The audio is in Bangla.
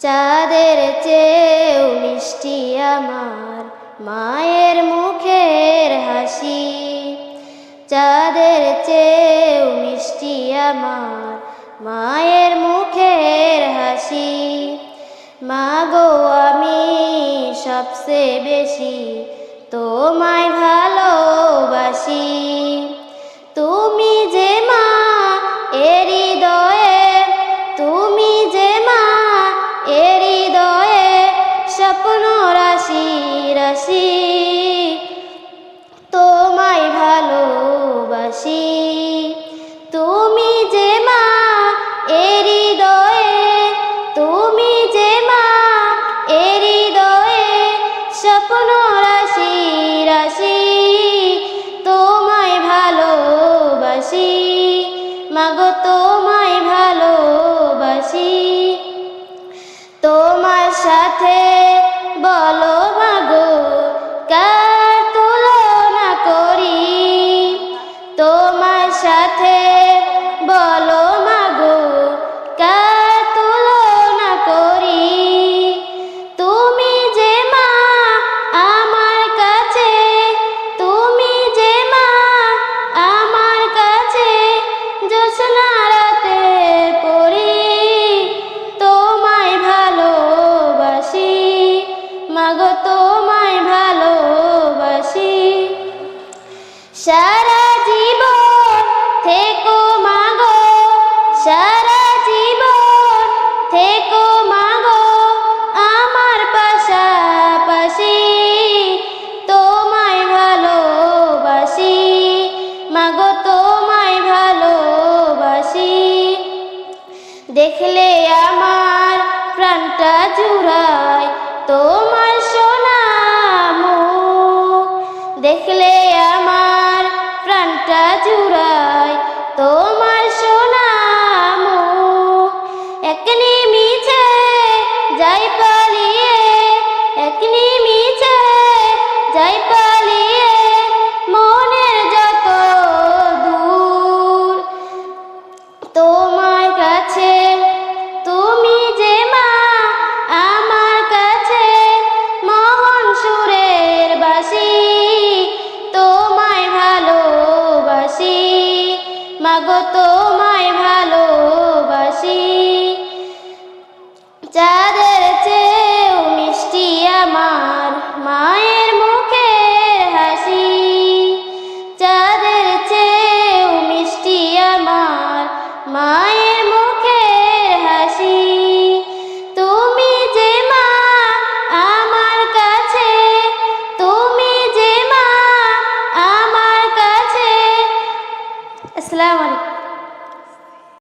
চাঁদের চেয়েও মিষ্টি আমার মায়ের মুখের হাসি। চাঁদের চেয়েও মিষ্টি আমার মায়ের মুখের হাসি। মা গো আমি সবচেয়ে বেশি তোমায় ভালোবাসি রাশি রাশি। তোমায় ভালোবাসি। তুমি যে মা এর হৃদয়ে। তুমি যে মা এর হৃদয়ে। স্বপ্ন রাশি রাশি। তোমায় ভালোবাসি। মাগো তোমায় দেখলে আমার প্রাণটা জুড়ায় তোমার সোনাম দেখলে আমার প্রাণটা জুড়ায় তোমার সোনা মাগো আসসালামু আলাইকুম।